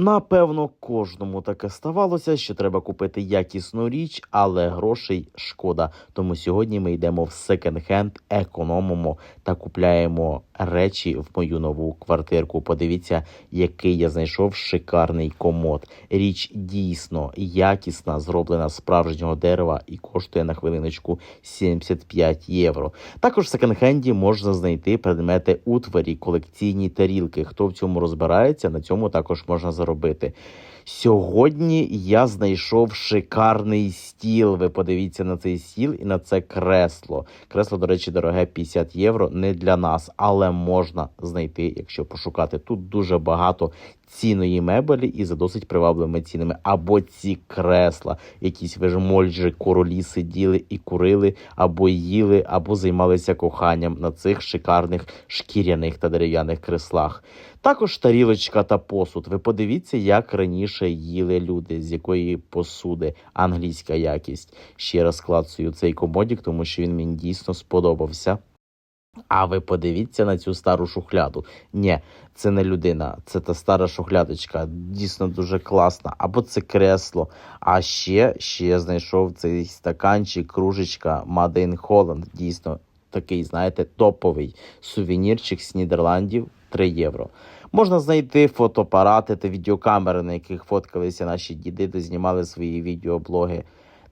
Напевно, кожному таке ставалося, що треба купити якісну річ, але грошей шкода. Тому сьогодні ми йдемо в секонд-хенд, економимо та купляємо речі в мою нову квартирку. Подивіться, який я знайшов шикарний комод. Річ дійсно якісна, зроблена з справжнього дерева і коштує на хвилиночку 75 євро. Також в секонд-хенді можна знайти предмети утварі, колекційні тарілки. Хто в цьому розбирається, на цьому також можна заробити. Сьогодні я знайшов шикарний стіл. Ви подивіться на цей стіл і на це кресло. Кресло, до речі, дороге 50 євро. Не для нас, але можна знайти, якщо пошукати. Тут дуже багато цінної мебелі і за досить привабливими цінами. Або ці кресла, якісь вежмольджі королі сиділи і курили, або їли, або займалися коханням на цих шикарних шкіряних та дерев'яних креслах. Також тарілочка та посуд. Ви подивіться, як раніше їли люди, з якої посуди англійська якість. Ще раз клацаю цей комодік, тому що він мені дійсно сподобався. А ви подивіться на цю стару шухляду. Ні, це не людина, це та стара шухлядочка. Дійсно дуже класна. Або це кресло. А ще, ще я знайшов цей стаканчик, кружечка Made in Holland. Дійсно такий, знаєте, топовий сувенірчик з Нідерландів 3 євро. Можна знайти фотоапарати та відеокамери, на яких фоткалися наші діди, де знімали свої відеоблоги.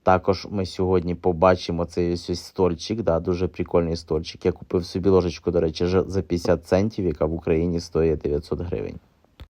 Також ми сьогодні побачимо цей ось стольчик, да, дуже прикольний стольчик. Я купив собі ложечку, до речі, за 50 центів, яка в Україні стоїть 900 гривень.